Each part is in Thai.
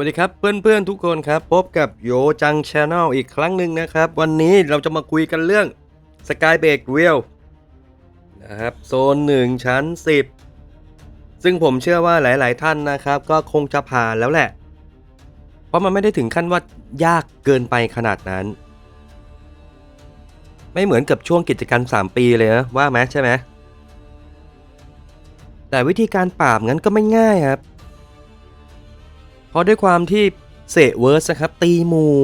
สวัสดีครับเพื่อนๆทุกคนครับพบกับโยจังชาแนลอีกครั้งหนึ่งนะครับ วันนี้เราจะมาคุยกันเรื่อง Sky b a k e r e a l นะครับโซน 1 ชั้น 10 ซึ่งผมเชื่อว่าหลายๆท่านนะครับ ก็คงจะผ่านแล้วแหละ เพราะมันไม่ได้ถึงขั้นว่ายากเกินไปขนาดนั้น ไม่เหมือนกับช่วงกิจกรรม 3 ปีเลยนะว่าไหมใช่ไหมแต่วิธีการปราบงั้นก็ไม่ง่ายครับ เพราะด้วยความที่เสเวิร์สนะครับตีหมู่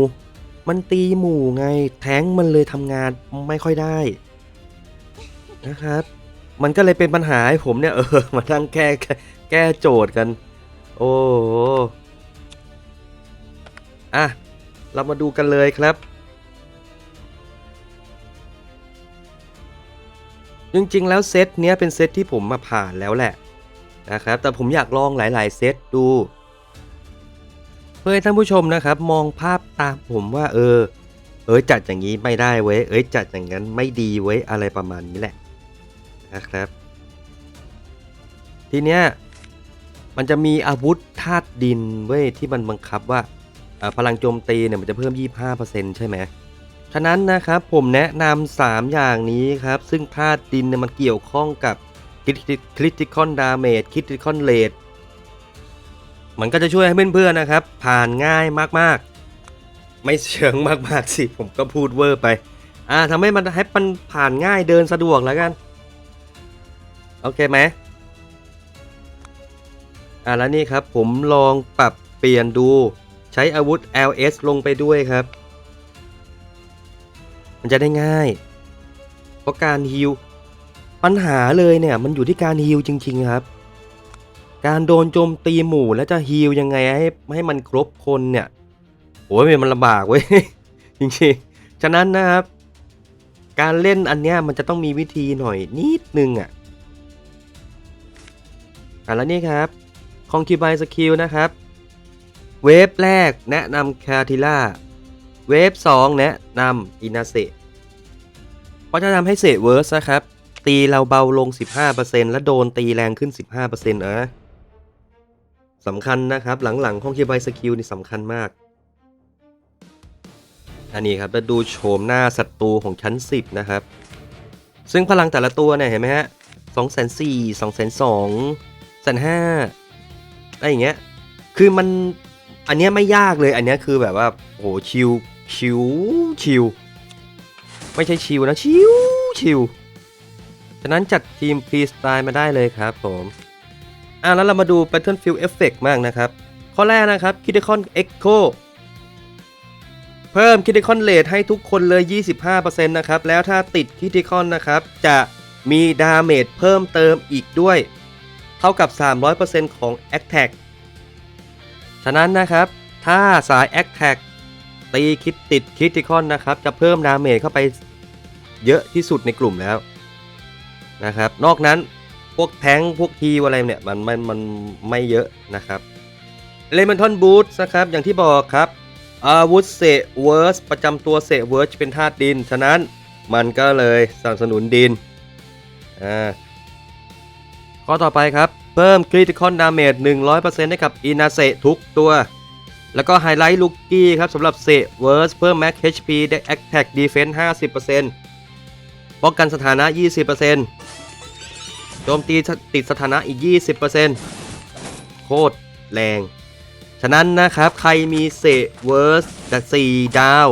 มันตีหมู่ไงแท้งมันเลยทำงานไม่ค่อยได้นะครับ มันก็เลยเป็นปัญหาให้ผมเนี่ยเออมาตั้งแก้แก้โจทย์กัน โอ้อะเรามาดูกันเลยครับ จริงๆแล้วเซตเนี้ยเป็นเซตที่ผมมาผ่านแล้วแหละนะครับ แต่ผมอยากลองหลาย ๆ เซตดู พื่อให้ท่านผู้ชมนะครับ มองภาพตามผมว่า เออ เออจัดอย่างนี้ไม่ได้เว้ยเอ้ยจัดอย่างนั้นไม่ดีเว้ยอะไรประมาณนี้แหละนะครับ ทีเนี้ยมันจะมีอาวุธธาตุดินเว้ยที่มันบังคับว่าพลังโจมตีเนี่ยมันจะเพิ่ม 25%ใช่ไหมฉะนั้นนะครับผมแนะนำ3อย่างนี้ครับ ซึ่งธาตุดินเนี่ยมันเกี่ยวข้องกับ Critical Damage Critical Rate มัน มันก็จะช่วยให้เพื่อนๆนะครับ ผ่านง่ายมากๆ ไม่เชิงมากๆสิผมก็พูดเวอร์ไป อ่าทำให้มันให้มันผ่านง่ายเดินสะดวกแล้วกัน โอเคไหมอ่าแล้วนี่ครับผมลองปรับเปลี่ยนดูใช้อาวุธ LS ลงไปด้วยครับ มันจะได้ง่าย เพราะการฮิลปัญหาเลยเนี่ยมันอยู่ที่การฮิลจริง ๆ ครับ การโดนโจมตีหมู่แล้วจะฮีลยังไงให้ให้มันครบคนเนี่ยโอ้ยมันลำบากเว้ยจริงๆ ฉะนั้นนะครับ การเล่นอันเนี้ยมันจะต้องมีวิธีหน่อยนิดนึงอะอะแล้วนี่ครับคองคิวไบสกิลนะครับ เวฟแรกแนะนำคาทิล่าเวฟ2แนะนำอินาเซเพราะจะทำให้เซเวิร์สนะครับ ตีเราเบาลง 15%และโดนตีแรงขึ้น 15%นะ สำคัญนะครับ หลังๆของคีย์ไบสกิลนี่สำคัญมาก อันนี้ครับจะดูโฉมหน้าศัตรูของชั้น 10 นะครับ ซึ่งพลังแต่ละตัวเนี่ยเห็นไหมฮะ2 4 0 0 0 2 2 0 0 0 0 5อะไรอย่างเงี้ย คือมันอันเนี้ยไม่ยากเลย อันเนี้ยคือแบบว่าโหชิวชิวชิวไม่ใช่ชิวนะชิวชิวฉะนั้นจัดทีมฟรีสไตล์มาได้เลยครับผม อะแล้วเรามาดู Battlefield Effect มากนะครับ ข้อแรกนะครับ Critical Echo เพิ่ม Critical Rate ให้ทุกคนเลย 25%นะครับ แล้วถ้าติด Critical นะครับ จะมีดาเมจเพิ่มเติมอีกด้วย เท่ากับ 300%ของ Attack ฉะนั้นนะครับ ถ้าสาย Attack ตีคิดติด Critical นะครับ จะเพิ่มดาเมจเข้าไปเยอะที่สุดในกลุ่มแล้วนะครับ นอกนั้น พวกแทงพวกฮีอะไรเนี่ยมันมันมันไม่เยอะนะครับเลมอนทอนบูทนะครับอย่างที่บอกครับอาวุธเซเวิร์สประจำตัวเซเวิร์สเป็นธาตุดิน ฉะนั้นมันก็เลยสนับสนุนดินอ่าข้อต่อไปครับ เพิ่ม Critical Damage 100%ให้กับอินาเซทุกตัว แล้วก็ไฮไลท์ลูกกี้ครับสำหรับเซเวิร์สเพิ่ม Max HP ได้ Attack Defense 50%ป้องกันสถานะ 20% โจมตีติดสถานะอีก 20%โคตรแรง ฉะนั้นนะครับ ใครมีเซเวิร์สจาก4ดาว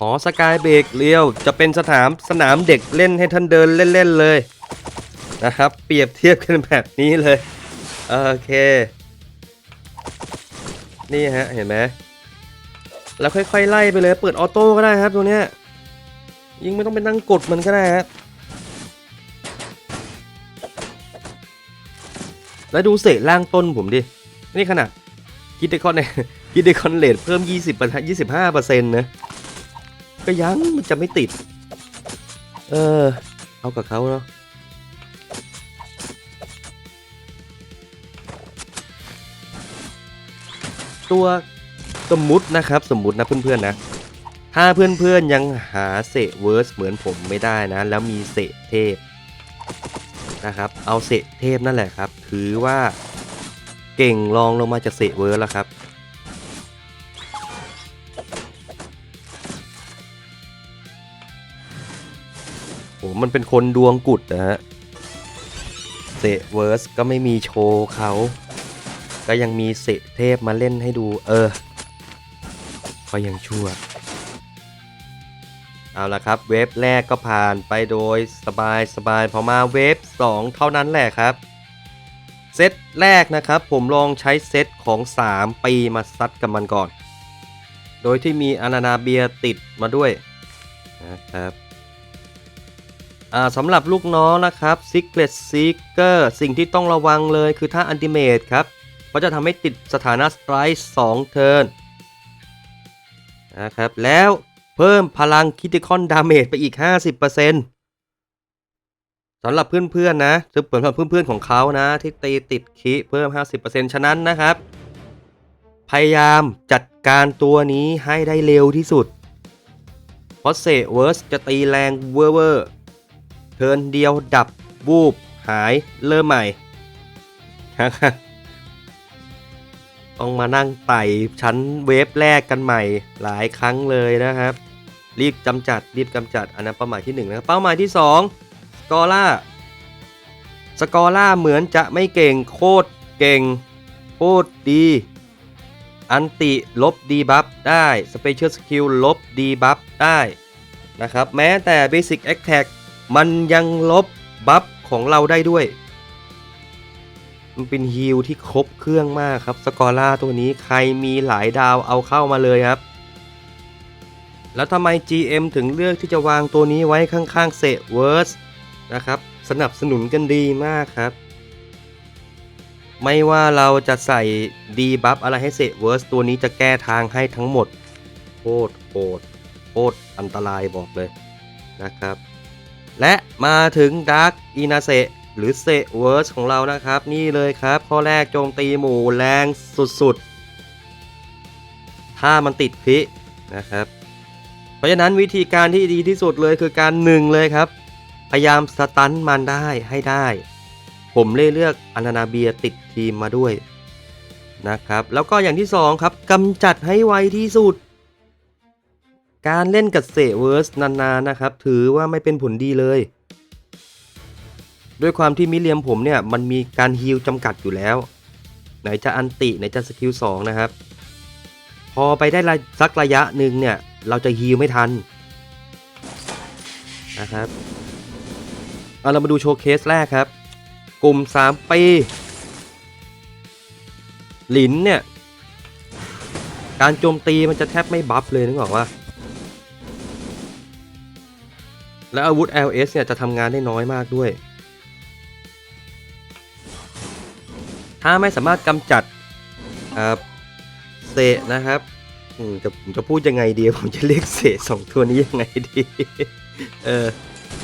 หอสกายเบรกเรียว จะเป็นสนามสนามเด็กเล่นให้ท่านเดินเล่น ๆ เลย นะครับ เปรียบเทียบกันแบบนี้เลย โอเค นี่ฮะ เห็นไหมแล้วค่อย ๆ ไล่ไปเลย เปิดออโต้ก็ได้ครับตัวเนี้ยยิงไม่ต้องไปนั่งกดมันก็ได้ครับ แล้วดูเศษล่างต้นผมดิ นี่ขนาดคิดเดคอนเนี่ยคิดเดคอนเลทเพิ่ม 20 25เปอร์เซ็นต์นะ ก็ยังมันจะไม่ติด เออ เอากับเขาเนาะตัวสมมุตินะครับ สมมุตินะเพื่อนๆนะ ถ้าเพื่อนๆยังหาเศษเวิร์สเหมือนผมไม่ได้นะ แล้วมีเศษเทพ นะครับ เอาเศษเทพนั่นแหละครับ ถือว่าเก่งรองลงมาจากเซเวอร์แล้วครับ โอ้มันเป็นคนดวงกุดนะฮะเซเวิร์สก็ไม่มีโชว์เขา ก็ยังมีเสเทพมาเล่นให้ดู เออ ก็ยังชั่ว เอาละครับ เวฟแรกก็ผ่านไปโดยสบายสบายพอมาเวฟ2 เท่านั้นแหละครับ เซตแรกนะครับผมลองใช้เซตของ 3 ปีมาซัดกับมันก่อน โดยที่มีอานานาเบียติดมาด้วยนะครับสำหรับลูกน้องนะครับ Secret Seeker สิ่งที่ต้องระวังเลยคือถ้า Ultimate ครับเพราจะทำให้ติดสถานะ Strike 2เทิร์นนะครับแล้ว เพิ่มพลัง Critical Damage ไปอีก 50%สำหรับเพื่อนๆนะจะเปิดสำหรับเพื่อนๆของเขานะ ที่ตีติดคิเพิ่ม 50%ฉะนั้นนะครับ พยายามจัดการตัวนี้ให้ได้เร็วที่สุด เพราะเซเวิร์สจะตีแรงเวอร์เวอร์เทิร์นเดียวดับวูบหายเริ่มใหม่ต้องมานั่งไต่ชั้นเวฟแรกกันใหม่หลายครั้งเลยนะครับ รีบกำจัดรีบกำจัดอันนั้นเป้าหมายที่1นะครับเป้าหมายที่ 2 สกอร่าสกอร่าเหมือนจะไม่เก่งโคตรเก่งโคตรดี อันติลบดีบัฟได้สเปเชียลสกิลลบดีบัฟได้นะครับแม้แต่ Basic Attack มันยังลบบัฟของเราได้ด้วย มันเป็นฮีลที่ครบเครื่องมากครับสกอร่าตัวนี้ใครมีหลายดาวเอาเข้ามาเลยครับ แล้วทำไม GM ถึงเลือกที่จะวางตัวนี้ไว้ข้างๆเซเวิร์สนะครับ สนับสนุนกันดีมากครับ ไม่ว่าเราจะใส่ดีบัฟอะไรให้เซเวิร์สตัวนี้จะแก้ทางให้ทั้งหมดโคตรโหดโคตรอันตรายบอกเลยนะครับ และมาถึงดาร์กอินาเซหรือเซเวิร์สของเรานะครับ นี่เลยครับ ข้อแรกโจมตีหมู่แรงสุดๆ ถ้ามันติดพินะครับ เพราะฉะนั้นวิธีการที่ดีที่สุดเลยคือการหนึ่งเลยครับ พยายามสตันมันได้ให้ได้ ผมเลยเลือกอันนาเบียติดทีมมาด้วยนะครับ แล้วก็อย่างที่สองครับกำจัดให้ไวที่สุด การเล่นกับเซเวิร์สนานๆนะครับ ถือว่าไม่เป็นผลดีเลย ด้วยความที่มิเลียมผมเนี่ยมันมีการฮีลจำกัดอยู่แล้ว ไหนจะอันติไหนจะสกิล2นะครับ พอไปได้สักระยะหนึ่งเนี่ย เราจะฮีลไม่ทันนะครับเอาเรามาดูโชว์เคสแรกครับ กลุ่ม 3 ปี หลินเนี่ย การโจมตีมันจะแทบไม่บัฟเลยนึกออกว่า และอาวุธ LS เนี่ยจะทำงานได้น้อยมากด้วย ถ้าไม่สามารถกำจัดเศษนะครับ จะผมจะพูดยังไงดี ผมจะเรียกเศษสองตัวนี้ยังไงดี เออ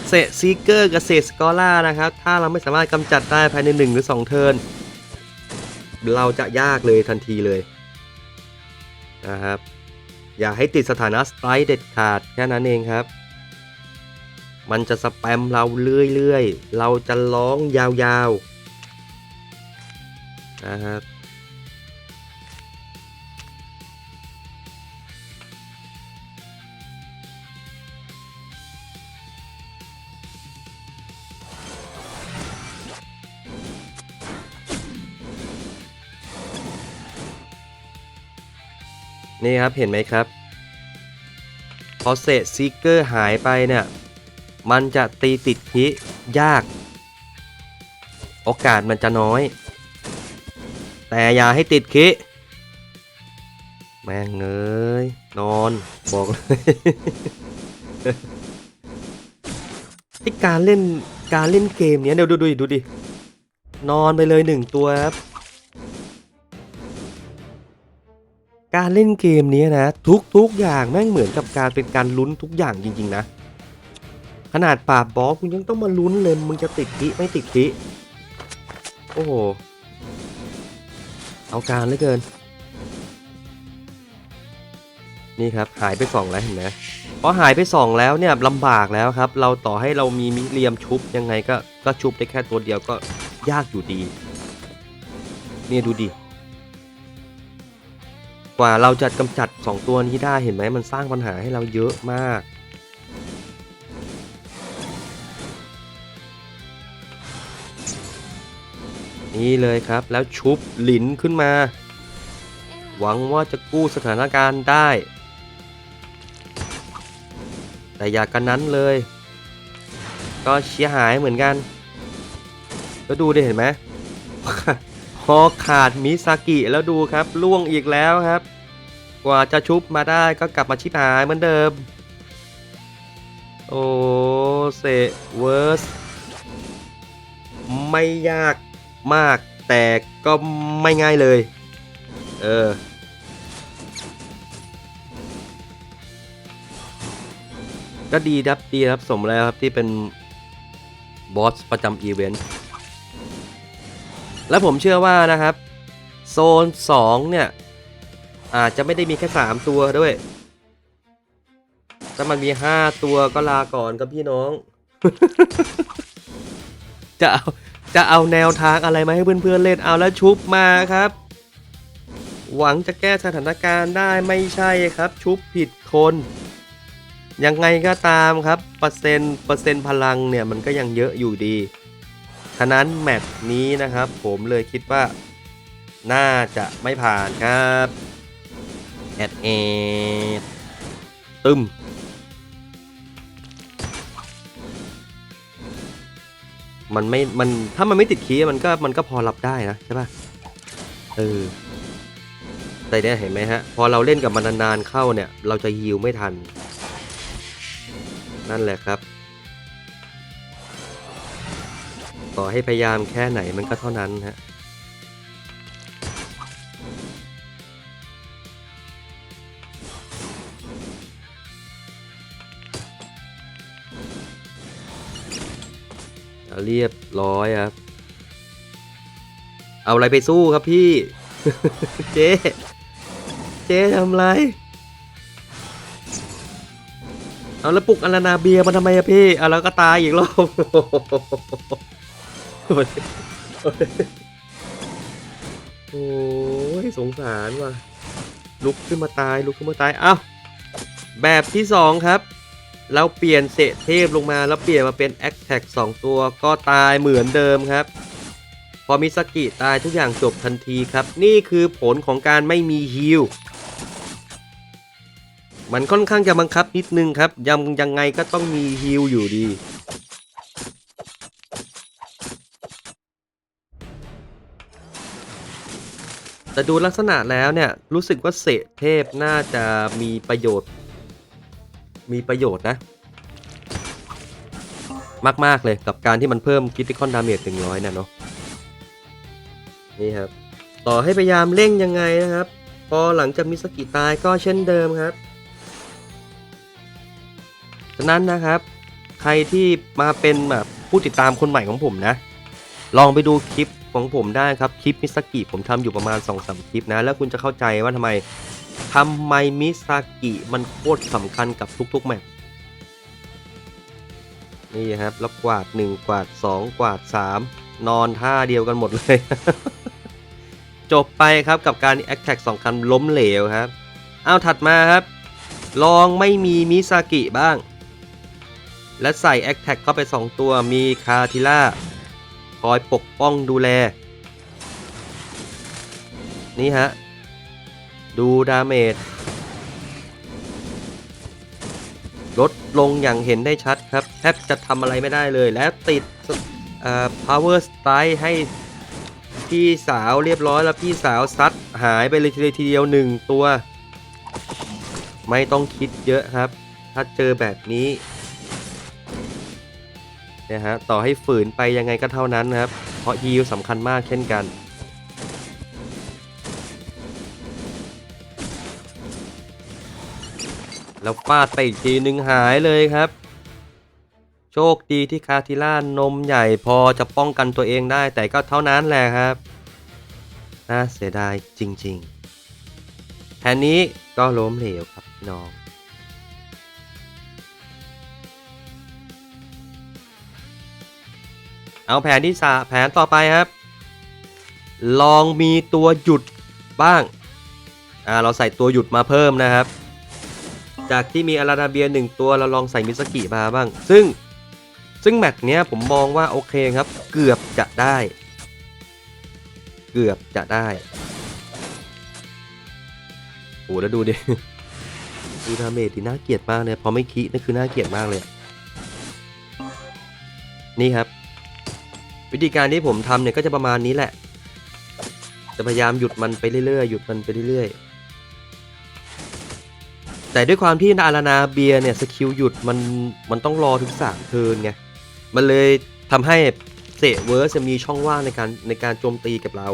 เศษซีเกอร์กับเศษสกอล่านะครับ ถ้าเราไม่สามารถกำจัดได้ภายใน 1 หรือ 2 เทิร์นเราจะยากเลยทันทีเลยนะครับ อย่าให้ติดสถานะสไตร์เด็ดขาดแค่นั้นเองครับ มันจะสแปมเราเรื่อยๆ เราจะร้องยาวๆนะครับ นี่ครับเห็นไหมครับ พอเศษซีเกอร์หายไปเนี่ย มันจะตีติดพิยาก โอกาสมันจะน้อย แต่อย่าให้ติดคิแม่งเอ้ยนอนบอกเลยไอการเล่นการเล่นเกมเนี้ยเดี๋ยวดูดูดิดูดินอนไปเลยหนึ่งตัวครับ การเล่นเกมนี้นะ ทุกทุกอย่างแม่งเหมือนกับการเป็นการลุ้นทุกอย่างจริง ๆ นะ ขนาดปราบบอสคุณยังต้องมาลุ้นเลยมึงจะติดคิไม่ติดคิโอ้โหเอาการเหลือเกิน นี่ครับหายไปสองแล้วเห็นไหมพอหายไปสองแล้วเนี่ยลำบากแล้วครับ เราต่อให้เรามีมิเรียมชุบยังไงก็ก็ชุบได้แค่ตัวเดียวก็ยากอยู่ดี เนี่ยดูดิ กว่าเราจะกำจัด 2 ตัวนี้ได้เห็นไหมมันสร้างปัญหาให้เราเยอะมาก นี่เลยครับแล้วชุบหลินขึ้นมา หวังว่าจะกู้สถานการณ์ได้ แต่อย่ากันนั้นเลย ก็เสียหายเหมือนกัน แล้วดูดิเห็นไหม พอขาดมิซากิแล้วดูครับล่วงอีกแล้วครับ กว่าจะชุบมาได้ก็กลับมาชิบหายเหมือนเดิม โอ้เซเวิร์สไม่ยากมากแต่ก็ไม่ง่ายเลย เออก็ดีครับดีครับสมแล้วครับที่เป็นบอสประจำอีเวนต์ และผมเชื่อว่านะครับ โซน 2 เนี่ย อาจจะไม่ได้มีแค่ 3 ตัวด้วย ถ้ามันมี 5 ตัวก็ลาก่อนกับพี่น้อง จะเอาจะเอาแนวทางอะไรมาให้เพื่อนๆเล่นเอาแล้วชุบมาครับ หวังจะแก้สถานการณ์ได้ไม่ใช่ครับ ชุบผิดคนยังไงก็ตามครับ เปอร์เซ็นต์เปอร์เซ็นต์พลังเนี่ยมันก็ยังเยอะอยู่ดี ฉะนั้นแมตช์นี้นะครับ ผมเลยคิดว่าน่าจะไม่ผ่านครับแอดเอดตึมมันไม่ มัน ถ้ามันไม่ติดคีย์มันก็ มันก็พอรับได้นะ ใช่ป่ะ เออ แต่เนี่ยเห็นไหมฮะ พอเราเล่นกับมันนานๆเข้าเนี่ย เราจะฮิวไม่ทัน นั่นแหละครับ ต่อให้พยายามแค่ไหนมันก็เท่านั้นฮะเรียบร้อยครับ เอาอะไรไปสู้ครับพี่ เจ๊เจ๊ทำไร เอาแล้วปลุกอลานาเบียมาทำไมอะพี่เอาแล้วก็ตายอีกรอบ โอ้ยสงสารว่ะ ลุกขึ้นมาตายลุกขึ้นมาตาย เอ้า แบบที่สองครับ เราเปลี่ยนเศษเทพลงมาแล้วเปลี่ยนมาเป็นแอคแท็ก2ตัวก็ตายเหมือนเดิมครับ พอมิสกิตายทุกอย่างจบทันทีครับ นี่คือผลของการไม่มีฮิลมันค่อนข้างจะบังคับนิดนึงครับยังยังไงก็ต้องมีฮิลอยู่ดี แต่ดูลักษณะแล้วเนี่ยรู้สึกว่าเศษเทพน่าจะมีประโยชน์ มีประโยชน์นะ มากๆเลยกับการที่มันเพิ่มคิติคอนดาเมจถึงร้อยเนี่ยเนาะนี่ครับ ต่อให้พยายามเร่งยังไงนะครับ พอหลังจากมิสกิตายก็เช่นเดิมครับฉะนั้นนะครับ ใครที่มาเป็นแบบผู้ติดตามคนใหม่ของผมนะ ลองไปดูคลิป ของผมได้ครับคลิปมิสกิผมทำอยู่ประมาณ2-3คลิปนะ แล้วคุณจะเข้าใจว่าทำไมทำไมมิสกิมันโคตรสำคัญกับทุกๆแมตช์นี่ครับแล้วกวาด 1 กวาด 2 กวาด 3 นอนท่าเดียวกันหมดเลย จบไปครับกับการแอคแท็กสองคันล้มเหลวครับเอาถัดมาครับ ลองไม่มีมิซากิบ้าง และใส่แอคแท็กเข้าไป 2 ตัวมีคาทิล่า คอยปกป้องดูแล นี่ฮะ ดูดาเมจลดลงอย่างเห็นได้ชัดครับ แทบจะทำอะไรไม่ได้เลย แล้วติดอ่อ power strike ให้พี่สาวเรียบร้อยแล้วพี่สาวซัดหายไปเลยทีเดียวทีเดียวหนึ่งตัว ไม่ต้องคิดเยอะครับ ถ้าเจอแบบนี้ นะฮะต่อให้ฝืนไปยังไงก็เท่านั้นนะครับ เพราะฮิลสำคัญมากเช่นกัน แล้วฟาดไปอีกทีหนึ่งหายเลยครับ โชคดีที่คาทิล่านมใหญ่พอจะป้องกันตัวเองได้แต่ก็เท่านั้นแหละครับน่าเสียดายจริงๆแทนนี้ก็ล้มเหลวครับพี่น้อง เอาแผนที่สาแผนต่อไปครับ ลองมีตัวหยุดบ้าง อ่า เราใส่ตัวหยุดมาเพิ่มนะครับ จากที่มีอาราดาเบียหนึ่งตัวเราลองใส่มิสกิมาบ้าง ซึ่งซึ่งแมตช์เนี้ยผมมองว่าโอเคครับ เกือบจะได้ เกือบจะได้โอ้แล้วดูดิดูดาเมจที่น่าเกลียดมากเลยพอไม่คินี่คือน่าเกลียดมากเลย นี่ครับ วิธีการที่ผมทำเนี่ยก็จะประมาณนี้แหละ จะพยายามหยุดมันไปเรื่อยๆ หยุดมันไปเรื่อยๆ แต่ด้วยความที่อารานาเบียเนี่ยสกิลหยุดมันมันต้องรอถึงสามเทิร์นไง มันเลยทำให้เซเวิร์สจะมีช่องว่างในการในการโจมตีกับเรา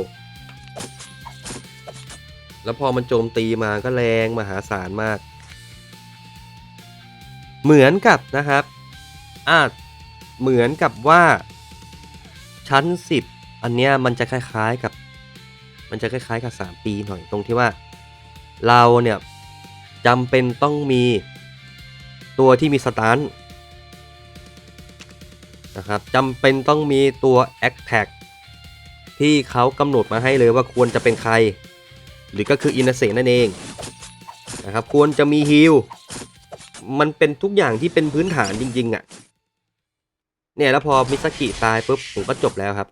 แล้วพอมันโจมตีมาก็แรงมหาศาลมาก เหมือนกับนะครับอ่าเหมือนกับว่า ชั้น 10 อันเนี้ยมันจะคล้ายๆกับ มันจะคล้ายๆกับ 3 ปีหน่อยตรงที่ว่า เราเนี่ยจำเป็นต้องมีตัวที่มีสตันนะครับจำเป็นต้องมีตัว a c t a c ที่เขากำหนดมาให้เลยว่าควรจะเป็นใคร หรือก็คืออินเซนั่นเองนะครับควรจะมีฮิลมันเป็นทุกอย่างที่เป็นพื้นฐานจริงๆอะ่ะ เนี่ยแล้วพอมิสกิตายปุ๊บผมก็จบแล้วครับ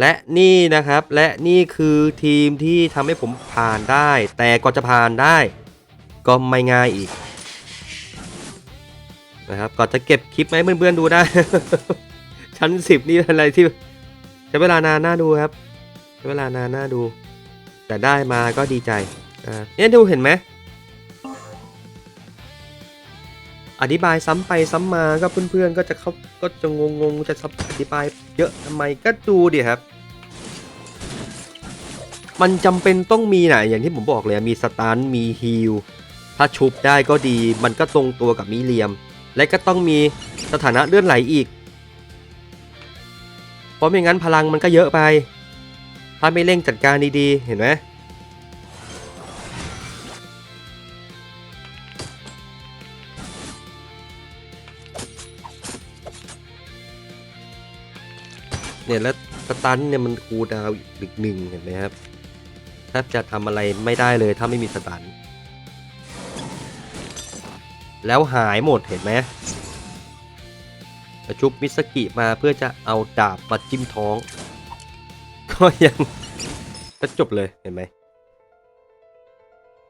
และนี่นะครับและนี่คือทีมที่ทำให้ผมผ่านได้ แต่ก็จะผ่านได้ ก็ไม่ง่ายอีกนะครับก่อนจะเก็บคลิปไหมเพื่อนๆดูได้ ชั้นสิบนี่อะไรที่ใช้เวลานานน่าดูครับใช้เวลานานน่าดู แต่ได้มาก็ดีใจอ่าเนี่ยดูเห็นไหม อธิบายซ้ำไปซ้ำมาก็เพื่อนๆก็จะเขาก็จะงงๆจะอธิบายเยอะทำไมก็ดูดิครับ มันจำเป็นต้องมีนะอย่างที่ผมบอกเลยมีสตันมีฮีลถ้าชุบได้ก็ดี มันก็ตรงตัวกับมิเลียม และก็ต้องมีสถานะเลื่อนไหลอีก เพราะไม่งั้นพลังมันก็เยอะไป ถ้าไม่เร่งจัดการดีๆ เห็นไหม เนี่ยแล้วสตันเนี่ยมันคูดาวอีกหนึ่งเห็นไหมครับแทบจะทำอะไรไม่ได้เลยถ้าไม่มีสตัน แล้วหายหมดเห็นไหมแล้วชุบมิสกิมาเพื่อจะเอาดาบมาจิ้มท้อง ก็ยังก็จบเลยเห็นไหม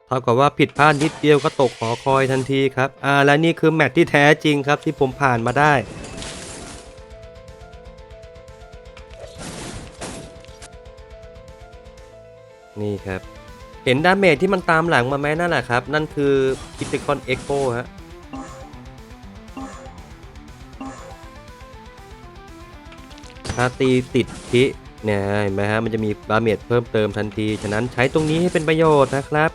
เท่ากับว่าผิดพลาดนิดเดียวก็ตกหอคอยทันทีครับ อ่า และนี่คือแมตช์ที่แท้จริงครับที่ผมผ่านมาได้ นี่ครับ เห็นดาเมจที่มันตามหลังมาไหมนั่นแหละครับ นั่นคือ Criticon Echo ฮะถ้าตีติดคิเนี่ยเห็นไหมฮะมันจะมีดาเมจเพิ่มเติมทันที ฉะนั้นใช้ตรงนี้ให้เป็นประโยชน์นะครับ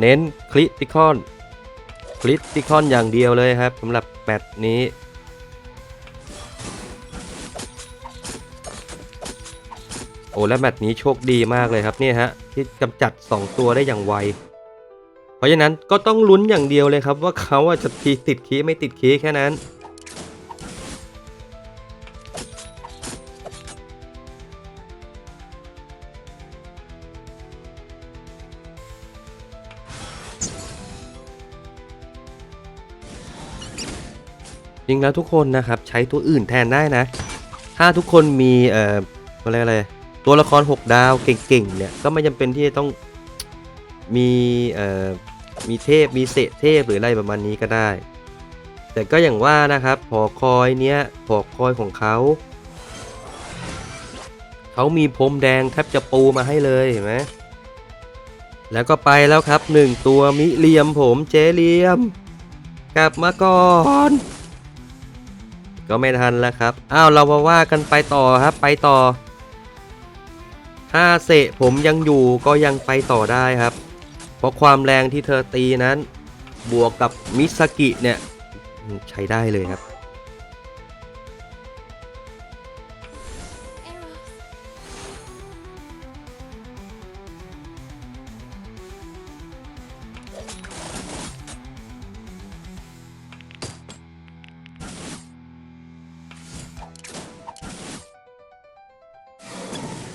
เน้นคริติคอนคริติคอนอย่างเดียวเลยครับสำหรับแมตช์นี้ อ้และแมตช์นี้โชคดีมากเลยครับเนี่ยฮะที่กำจัด 2 ตัวได้อย่างไว เพราะฉะนั้นก็ต้องลุ้นอย่างเดียวเลยครับว่าเขาจะทีติดคีไม่ติดคีแค่นั้น จริงแล้วทุกคนนะครับใช้ตัวอื่นแทนได้นะ ถ้าทุกคนมีเอ่ออะไรยกอะไร ตัวละคร 6 ดาวเก่งๆเนี่ยก็ไม่จำเป็นที่จะต้องมีเอ่อมีเทพมีเศษเทพหรืออะไรประมาณนี้ก็ได้ แต่ก็อย่างว่านะครับหอคอยเนี้ยหอคอยของเขาเขามีพรมแดงแทบจะปูมาให้เลยเห็นไหมแล้วก็ไปแล้วครับหนึ่งตัวมิเลียมผมเจเลียม กลับมาก่อนก็ไม่ทันแล้วครับ อ้าวเรามาว่ากันไปต่อครับ ไปต่อ ถ้าเสะผมยังอยู่ก็ยังไปต่อได้ครับ เพราะความแรงที่เธอตีนั้น บวกกับมิสกิเนี่ย ใช้ได้เลยครับ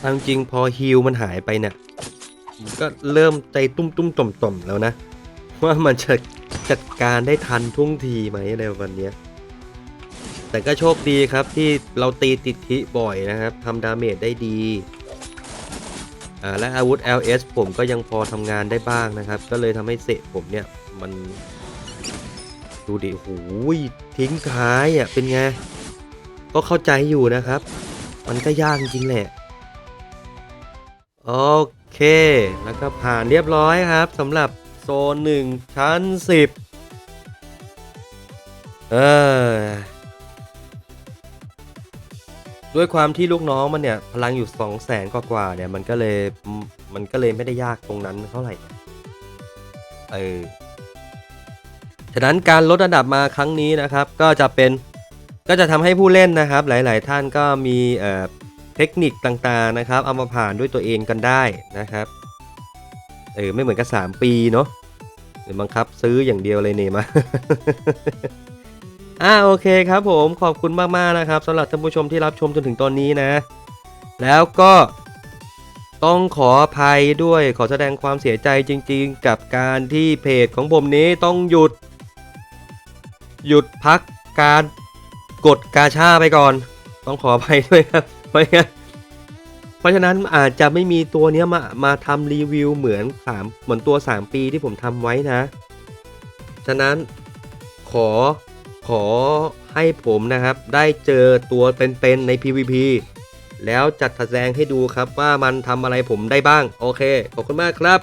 เอาจริงพอฮิลมันหายไปเนี่ยผมก็เริ่มใจตุ้มตุ้มต่อมต่อมแล้วนะ ว่ามันจะจัดการได้ทันทุ่งทีไหมในวันนี้แต่ก็โชคดีครับที่เราตีติดทิบ่อยนะครับทำดาเมจได้ดีอ่าและอาวุธ LS ผมก็ยังพอทำงานได้บ้างนะครับ ก็เลยทำให้เสะผมเนี่ย มันดูดิโอ้ยทิ้งท้ายอะเป็นไง ก็เข้าใจอยู่นะครับ มันก็ยากจริงแหละ โอเค แล้วก็ผ่านเรียบร้อยครับสำหรับโซนหนึ่งชั้นสิบเออ ด้วยความที่ลูกน้องมันเนี่ย พลังอยู่สองแสนกว่าเนี่ย มันก็เลยมันก็เลยไม่ได้ยากตรงนั้นเท่าไหร่ เออ ฉะนั้นการลดระดับมาครั้งนี้นะครับ ก็จะเป็นก็จะทำให้ผู้เล่นนะครับ หลาย ๆ ท่านก็มีเอ่อ เทคนิคต่างๆนะครับเอามาผ่านด้วยตัวเองกันได้นะครับเออไม่เหมือนกับ 3 ปีเนาะหรือบังคับซื้ออย่างเดียวเลยเนี่ยมาอ่าโอเคครับผมขอบคุณมาก ๆ นะครับสำหรับท่านผู้ชมที่รับชมจนถึงตอนนี้นะ แล้วก็ต้องขออภัยด้วยขอแสดงความเสียใจจริง ๆ กับการที่เพจของผมนี้ต้องหยุด หยุดพักการกดกาชาไปก่อน ต้องขออภัยด้วยครับ เพราะงั้นเพราะฉะนั้นอาจจะไม่มีตัวเนี้ยมามาทำรีวิวเหมือนสามเหมือนตัว 3 ปีที่ผมทำไว้นะ ฉะนั้นขอขอให้ผมนะครับได้เจอตัวเป็นๆใน PVP แล้วจัดแสดงให้ดูครับว่ามันทำอะไรผมได้บ้าง โอเค ขอบคุณมากครับ